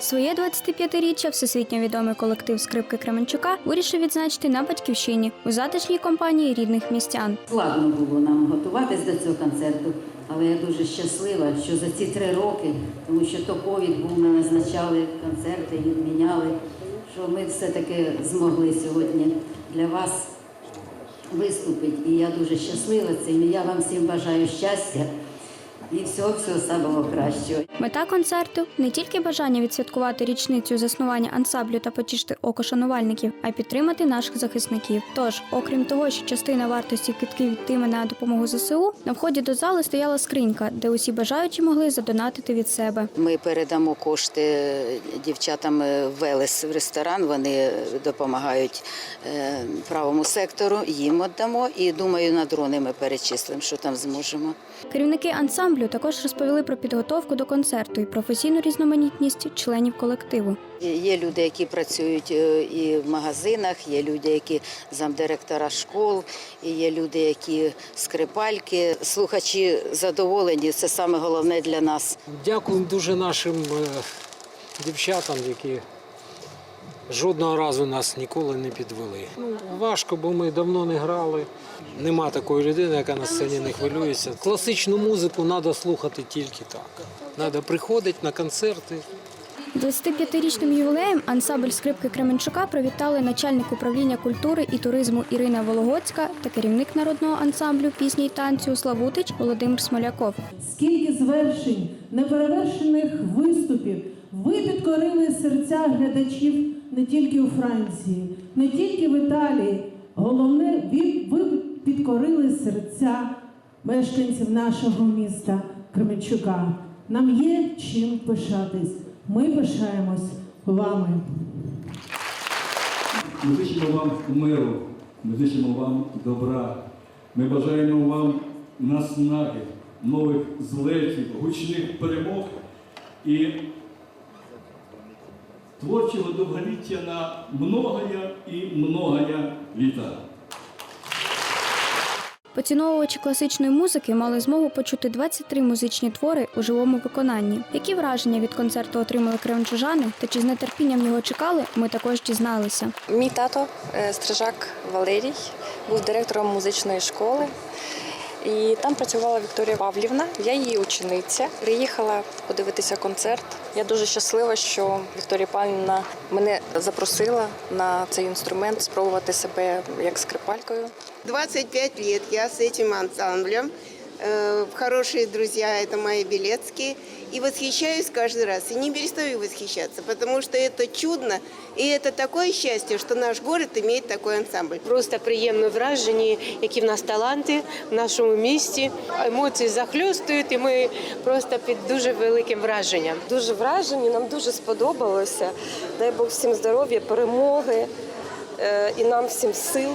Своє 25-річчя всесвітньо відомий колектив скрипки Кременчука вирішив відзначити на батьківщині у затишній компанії рідних містян. Складно було нам готуватись до цього концерту, але я дуже щаслива, що за ці три роки, тому що то ковід був, ми назначали концерти, відміняли, що ми все-таки змогли сьогодні для вас виступити. І я дуже щаслива цим. І я вам всім бажаю щастя і всього всього самого кращого. Мета концерту не тільки бажання відсвяткувати річницю заснування ансамблю та потішити око шанувальників, а й підтримати наших захисників. Тож, окрім того, що частина вартості квитків йтиме на допомогу ЗСУ, на вході до зали стояла скринька, де усі бажаючі могли задонатити від себе. Ми передамо кошти дівчатам Велес в ресторан. Вони допомагають е, правому сектору. Їм віддамо. І думаю, на дрони ми перечислимо, що там зможемо. Керівники ансамблю також розповіли про підготовку до концерту і професійну різноманітність членів колективу. Є люди, які працюють е, і в магазинах, є люди, які замдиректора школ, і є люди, які скрипальки. Слухачі задоволені. Це саме головне для нас. Дякуємо дуже нашим е, дівчатам, які жодного разу нас ніколи не підвели. Ну, важко, бо ми давно не грали. Нема такої людини, яка на сцені не хвилюється. Класичну музику треба слухати тільки так. Треба приходити на концерти. 25-річним ювілеєм ансамбль скрипки Кременчука привітали начальник управління культури і туризму Ірина Вологодська та керівник народного ансамблю пісні й танцю Славутич Володимир Смоляков. Скільки звершень, неперевершених виступів ви підкорили серця глядачів не тільки у Франції, не тільки в Італії. Головне, ви, підкорили серця мешканців нашого міста Кременчука. Нам є чим пишатись. Ми пишаємось вами. Ми зичимо вам миру, ми зичимо вам добра. Ми бажаємо вам наснаги, нових злетів, гучних перемог і творчого довголіття на многоя і многоя літа. Поціновувачі класичної музики мали змогу почути 23 музичні твори у живому виконанні. Які враження від концерту отримали кременчужани та чи з нетерпінням його чекали, ми також дізналися. Мій тато е, Стрижак Валерій був директором музичної школи. І там працювала Вікторія Павлівна. Я її учениця. Приїхала подивитися концерт. Я дуже щаслива, що Вікторія Павлівна мене запросила на цей інструмент спробувати себе як скрипалькою. 25 років я з цим ансамблем. Э, Хорошие друзья – это мои Белецкие. И восхищаюсь каждый раз. И не перестаю восхищаться, потому что это чудно. И это такое счастье, что наш город имеет такой ансамбль. Просто приємно вражені, які в нас таланти в нашому місті. Емоції захльостують, і ми просто під дуже великим враженням. Дуже вражені, нам дуже сподобалося. Дай Бог всім здоров'я, перемоги е, і нам всім сил.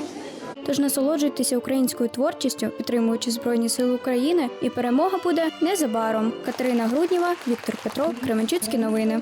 Тож насолоджуйтеся українською творчістю, підтримуючи Збройні Сили України, і перемога буде незабаром. Катерина Грудніва, Віктор Петров, Кременчуцькі новини.